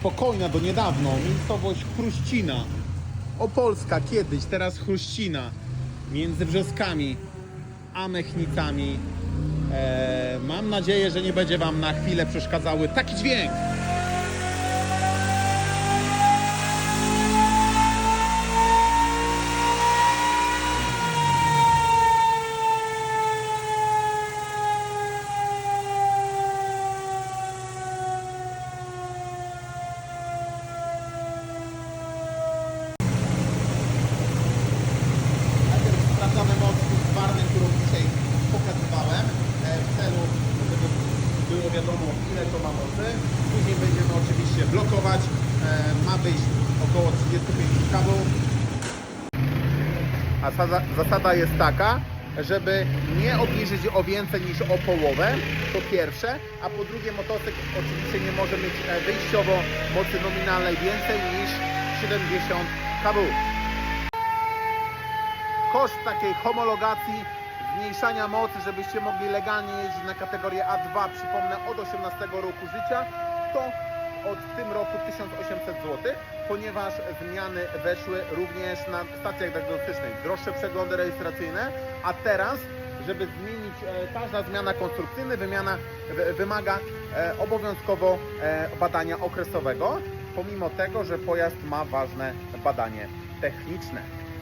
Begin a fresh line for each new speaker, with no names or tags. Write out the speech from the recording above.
spokojna do niedawno, miejscowość Chruścina. Opolska kiedyś, teraz Chruścina. Między Brzoskami a Mechnicami. E, mam nadzieję, że nie będzie Wam na chwilę przeszkadzały taki dźwięk. Wiadomo ile to ma mocy. Później będziemy oczywiście blokować. E, Ma wyjść około 35 kW. A zasada, zasada jest taka, żeby nie obniżyć o więcej niż o połowę, to pierwsze, a po drugie motocykl oczywiście nie może mieć e, wyjściowo mocy nominalnej więcej niż 70 kW. Koszt takiej homologacji, zmniejszania mocy, żebyście mogli legalnie jeździć na kategorię A2, przypomnę, od 18 roku życia, to od tym roku 1800 zł, ponieważ zmiany weszły również na stacjach diagnostycznych. Droższe przeglądy rejestracyjne, a teraz, żeby zmienić e, każda zmiana konstrukcyjna, wymiana wy- wymaga e, obowiązkowo e, badania okresowego, pomimo tego, że pojazd ma ważne badanie techniczne.